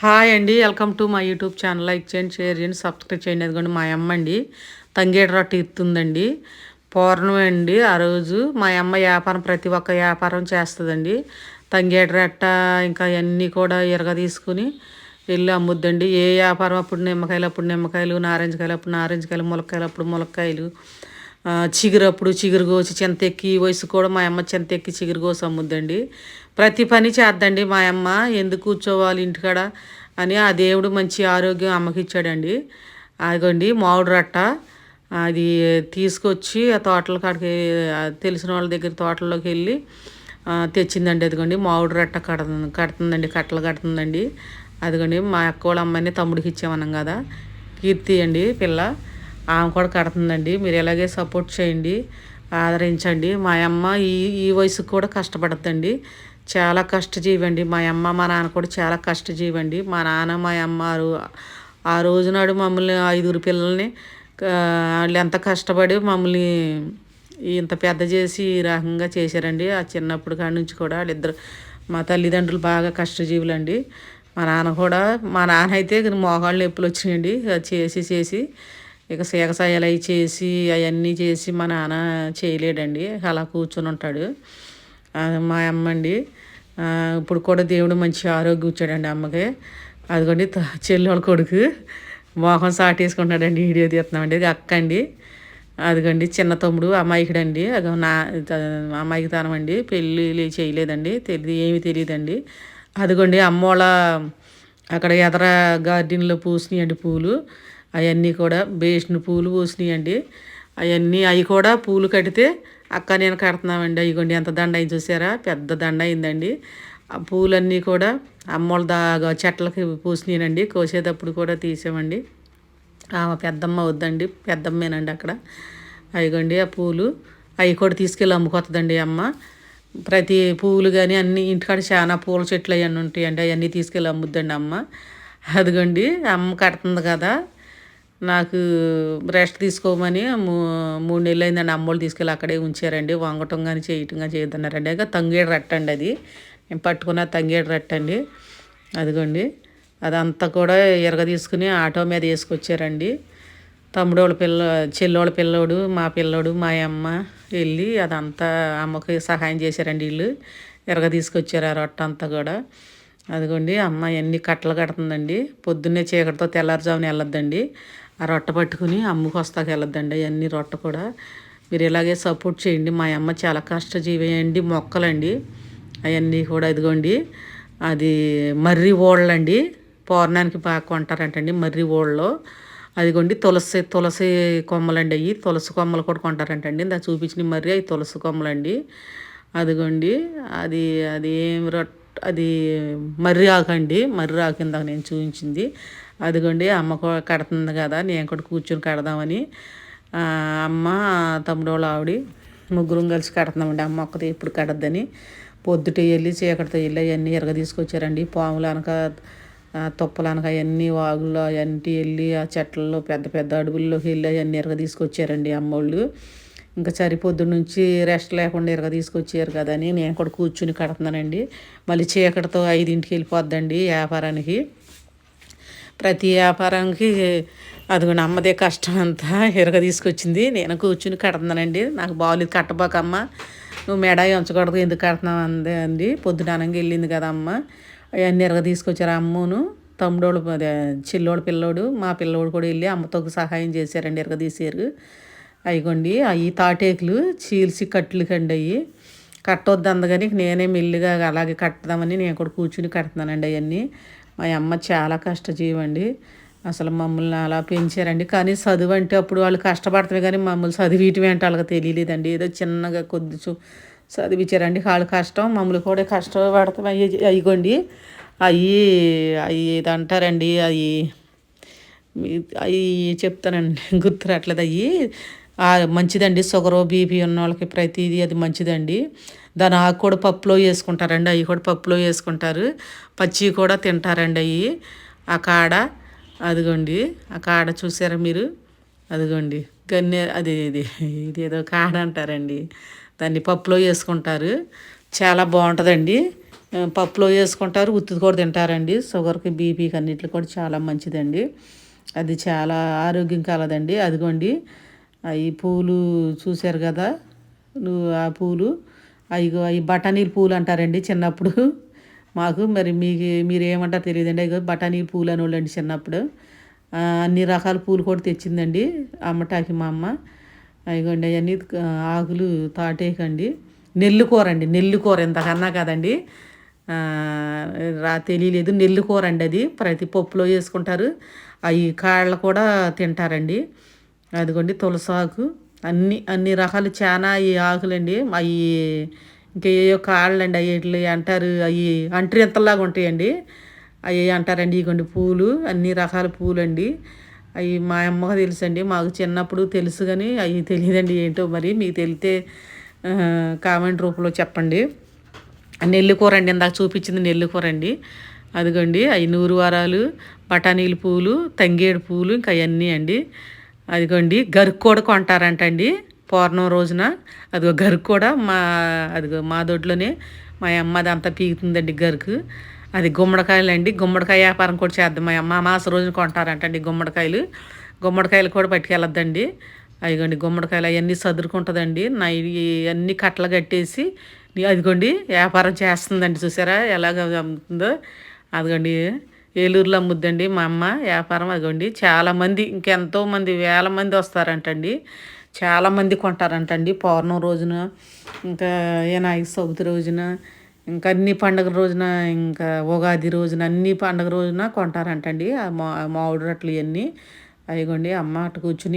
Hi అండి welcome to మా YouTube channel. Like చేయండి షేర్ చేయండి సబ్స్క్రైబ్ చేయండి. అదిగోండి మా అమ్మ అండి. తంగేడు తీరుతుందండి పౌర్ణమి పూర్ణం అండి ఆ రోజు మా అమ్మ వ్యాపారం ప్రతి ఒక్క వ్యాపారం చేస్తుందండి. తంగేడు రట్ట ఇంకా అన్నీ కూడా ఎరగ తీసుకుని వెళ్ళి అమ్ముద్దండి. ఏ వ్యాపారం అప్పుడు నిమ్మకాయలు అప్పుడు నిమ్మకాయలు నారింజకాయలు అప్పుడు నారింజకాయలు ములక్కాయలు అప్పుడు ములక్కాయలు. చిగురు అప్పుడు చిగురు కోసి చెంతెక్కి వయసు కూడా మా అమ్మ చెంతెక్కి చిగురు కోసి అమ్ముద్దండి ప్రతి పని చేద్దండి మా అమ్మ ఎందుకు కూర్చోవాలి ఇంటికాడ? అని ఆ దేవుడు మంచి ఆరోగ్యం అమ్మకి ఇచ్చాడండి. అదిగోండి మామిడి రట్ట అది తీసుకొచ్చి ఆ తోటల కాడికి తెలిసిన వాళ్ళ దగ్గర తోటల్లోకి వెళ్ళి తెచ్చిందండి. అదిగోండి మామిడి రట్ట కడుతుంది కడుతుందండి కట్టలు కడుతుందండి. అదిగోండి మా అక్క వాళ్ళ అమ్మాయిని తమ్ముడికి ఇచ్చామన్నాం కదా. కీర్తి అండి పిల్ల. ఆమె కూడా కడుతుందండి. మీరు ఎలాగే సపోర్ట్ చేయండి ఆదరించండి. మా అమ్మ ఈ ఈ వయసుకు కూడా కష్టపడుతుందండి చాలా కష్టజీవండి. మా అమ్మ మా నాన్న కూడా చాలా కష్టజీవండి. మా నాన్న మా అమ్మ ఆ రోజునాడు మమ్మల్ని ఐదుగురు పిల్లల్ని వాళ్ళు ఎంత కష్టపడి మమ్మల్ని ఇంత పెద్ద చేసి ఈ రకంగా చేశారండి. ఆ చిన్నప్పుడు కాడి నుంచి కూడా వాళ్ళిద్దరు మా తల్లిదండ్రులు బాగా కష్టజీవులండి. మా నాన్న కూడా మా నాన్న అయితే మోకాళ్ళు నొప్పులు వచ్చినాయండి. చేసి చేసి ఇక సీకసాయాలు అవి చేసి అవన్నీ చేసి మా నాన్న చేయలేడండి. అలా కూర్చొని ఉంటాడు. మా అమ్మ అండి ఇప్పుడు కూడా దేవుడు మంచి ఆరోగ్యం ఇచ్చాడండి అమ్మకి. అదిగోండి చెల్లెళ్ళ కొడుకు. మోహం సాటేసుకుంటున్నాడండి వీడియో తీస్తున్నామండి. అది అక్క అండి అదిగండి చిన్న తమ్ముడు అమాయకుడండి. అది నా అమాయకుతనం అండి. పెళ్ళి చేయలేదండి. తెలియదు ఏమీ తెలియదండి. అదిగోండి అమ్మోళ్ళ అక్కడ ఎదర గార్డెన్లో పూసినాయండి పూలు. అవన్నీ కూడా బేసిన పూలు పూసినాయండి. అవన్నీ అవి కూడా పూలు కడితే అక్క నేను కడుతున్నామండి అయ్యిగోండి ఎంత దండ అయింది చూసారా? పెద్ద దండ అయిందండి ఆ పూలన్నీ కూడా అమ్మోళ్ళ దాగా చెట్లకి పూసినాయండి. కోసేటప్పుడు కూడా తీసామండి ఆమె పెద్దమ్మ వద్దండి పెద్దమ్మేనండి అక్కడ. అయిగోండి ఆ పూలు అవి కూడా తీసుకెళ్ళి అమ్ముకొస్తుందండి అమ్మ. ప్రతి పూలు కానీ అన్ని ఇంటికాడ చాలా పూల చెట్లు అవన్నీ ఉంటాయండి అవన్నీ తీసుకెళ్ళి అమ్ముద్దండి అమ్మ. అదిగోండి అమ్మ కడుతుంది కదా. నాకు రెస్ట్ తీసుకోమని మూడు నెలలు అయిందండి అమ్మోళ్ళు తీసుకెళ్ళి అక్కడే ఉంచారండి. వంగటం కానీ చేయటం కానీ చేయొద్దన్నారండి. ఇంకా తంగేడు రట్టండి అది. నేను పట్టుకున్న తంగేడు రట్టండి అదిగోండి. అదంతా కూడా ఎరగ తీసుకుని ఆటో మీద వేసుకొచ్చారండి. తమ్ముడోళ్ళ పిల్ల చెల్లోళ్ళ పిల్లోడు మా పిల్లోడు మా అమ్మ వెళ్ళి అదంతా అమ్మకి సహాయం చేశారండి వీళ్ళు. ఎరగ తీసుకొచ్చారు ఆ రొట్ట అంతా కూడా. అదిగోండి అమ్మ ఎన్ని కట్టలు కడుతుందండి. పొద్దున్నే చీకటితో తెల్లారుజామున వెళ్ళొద్దండి. ఆ రొట్ట పట్టుకుని అమ్మకు వస్తాక వెళ్ళొద్దండి. అవన్నీ రొట్ట కూడా. మీరు ఇలాగే సపోర్ట్ చేయండి. మా అమ్మ చాలా కష్టజీవి అండి మొక్కలండి. అవన్నీ కూడా ఇదిగోండి. అది మర్రి ఓళ్ళండి పౌర్ణానికి బాగా కొంటారంటండి మర్రి ఓళ్ళలో అదిగోండి తులసి తులసి కొమ్మలండి అవి తులసి కొమ్మలు కూడా కొంటారంటండి. ఇందా చూపించిన మర్రి అవి తులసి కొమ్మలండి. అదిగోండి. అది అది ఏం రొట్ట అది మర్రి ఆకండి మర్రి ఆకు నేను చూపించింది. అదిగోండి అమ్మ కడుతుంది కదా నేను కూడా కూర్చొని కడదామని. అమ్మ తమ్ముడు వాళ్ళు ఆవిడ ముగ్గురం కలిసి కడుతున్నామండి. అమ్మ ఒక్కతే ఇప్పుడు కడద్దని. పొద్దుట వెళ్ళి చీకటితో వెళ్ళి అవన్నీ ఎరగ తీసుకొచ్చారండి. పాములు అనక తుప్పలు అనక అవన్నీ వాగుల్లో అవన్నీ వెళ్ళి ఆ చెట్లలో పెద్ద పెద్ద అడవుల్లోకి వెళ్ళి అవన్నీ ఎరగ తీసుకొచ్చారండి అమ్మోళ్ళు. ఇంకా సరిపొద్దు నుంచి రెస్ట్ లేకుండా ఇరగ తీసుకొచ్చారు కదని నేను కూడా కూర్చుని కడుతున్నానండి. మళ్ళీ చీకటితో ఐదింటికి వెళ్ళిపోద్దండి వ్యాపారానికి. ప్రతి వ్యాపారానికి అది నమ్మదే కష్టం అంతా ఇరగ తీసుకొచ్చింది. నేను కూర్చుని కడుతున్నానండి. నాకు బాగోలేదు కట్టబాకమ్మ. నువ్వు మెడ ఉంచకూడదు ఎందుకు కడుతున్నావు అందే అండి పొద్దునానంగా వెళ్ళింది కదా అమ్మ. అవన్నీ ఇరగ తీసుకొచ్చారు అమ్మను. తమ్ముడోడు చెల్లోడు పిల్లోడు మా పిల్లోడు కూడా వెళ్ళి అమ్మతో సహాయం చేశారండి ఇరగ తీసారు. అయిగోండి అవి తాటేకులు చీల్చి కట్లకండి అవి కట్టొద్దు అందుకని నేనే మెల్లిగా అలాగే కట్టదామని నేను కూడా కూర్చుని కడుతున్నానండి అవన్నీ. మా అమ్మ చాలా కష్టజీవండి. అసలు మమ్మల్ని అలా పెంచారండి. కానీ చదువు అంటే అప్పుడు వాళ్ళు కష్టపడతామే కానీ మమ్మల్ని చదివియటం అంటే వాళ్ళకి తెలియలేదండి. ఏదో చిన్నగా కొద్ది చదివించారండి వాళ్ళు కష్టం మమ్మల్ని కూడా కష్టపడతాం అయ్యి అయ్యిగోండి. అవి అవి ఏదంటారండి అవి అవి చెప్తానండి. గుర్తురాట్లేదు. అవి మంచిదండి. షుగరు బీపీ ఉన్న వాళ్ళకి ప్రతిదీ అది మంచిదండి. దాని ఆకు కూడా పప్పులో వేసుకుంటారండి. అవి కూడా పప్పులో వేసుకుంటారు. పచ్చి కూడా తింటారండి అవి ఆ కాడ అదిగోండి. ఆ కాడ చూసారా మీరు? అదిగోండి. గన్నె అది ఇది ఇదేదో కాడ అంటారండి. దాన్ని పప్పులో వేసుకుంటారు. చాలా బాగుంటుందండి. పప్పులో వేసుకుంటారు. ఉత్తిది కూడా తింటారండి. షుగర్కి బీపీకి అన్నిటికి కూడా చాలా మంచిదండి. అది చాలా ఆరోగ్యం కలదండి. అదిగోండి. అవి పూలు చూశారు కదా? నువ్వు ఆ పూలు? అవి అవి బఠానీలు పూలు అంటారండి చిన్నప్పుడు. మాకు మరి మీకు మీరు ఏమంటారు తెలియదండి. అవి బఠానీ పూలు అనేవాళ్ళండి చిన్నప్పుడు. అన్ని రకాల పూలు కూడా తెచ్చిందండి అమ్మటాకి మా అమ్మ. అదిగోండి అవన్నీ ఆకులు తాటేకండి. నెల్లు కూర అండి నెల్లుకూర ఇంతకన్నా కదండి. రా తెలియలేదు. నెల్లుకూర అండి అది. ప్రతి పప్పులో వేసుకుంటారు. అవి కాళ్ళు కూడా తింటారండి. అదిగోండి తులసాకు అన్ని అన్ని రకాలు చాలా ఈ ఆకులండి. అవి ఇంకా ఏయో కాళ్ళండి అవి ఇట్లు అంటారు అవి అంట్రింతలాగా ఉంటాయండి. అవి అంటారండి ఇగోండి పూలు అన్ని రకాల పూలు అండి అవి మా అమ్మకు తెలుసండి మాకు చిన్నప్పుడు తెలుసు కానీ అవి తెలియదండి ఏంటో మరి మీకు తెలితే కామెంట్ రూపంలో చెప్పండి. నెల్లికూర అండి ఇందాక చూపించింది నెల్లికూర అండి. అదిగోండి అవి నూరు వారాలు బఠానీలు పూలు తంగేడు పూలు ఇంకా అవన్నీ అండి. అదిగోండి గరుకు కూడా కొంటారంటండి పౌర్ణం రోజున. అదిగో గరుకు కూడా మా అదిగో మా దొడ్లోనే మా అమ్మ అదంతా పీకుతుందండి గరుకు. అది గుమ్మడికాయలు అండి గుమ్మడికాయ వ్యాపారం కూడా చేద్దాం. మా అమ్మ మాస రోజున కొంటారంటండి గుమ్మడికాయలు. గుమ్మడికాయలు కూడా పట్టుకెళ్ళొద్దండి. అదిగోండి గుమ్మడికాయలు అవన్నీ సదురుకుంటుందండి. నా అన్ని కట్టలు కట్టేసి అదిగోండి వ్యాపారం చేస్తుందండి చూసారా ఎలాగ అమ్ముతుందో. అదిగోండి ఏలూరులో అమ్ముద్దండి మా అమ్మ వ్యాపారం అదిగోండి చాలామంది ఇంకెంతో మంది వేల మంది వస్తారంటండి. చాలామంది కొంటారంటండి పౌర్ణం రోజున ఇంకా వినాయక చవితి రోజున ఇంకా అన్ని పండుగ రోజున ఇంకా ఉగాది రోజున అన్ని పండుగ రోజున కొంటారంటండి. ఆ మా మామిడి రొట్టెలు ఇవన్నీ అదిగోండి అమ్మ అటు కూర్చుని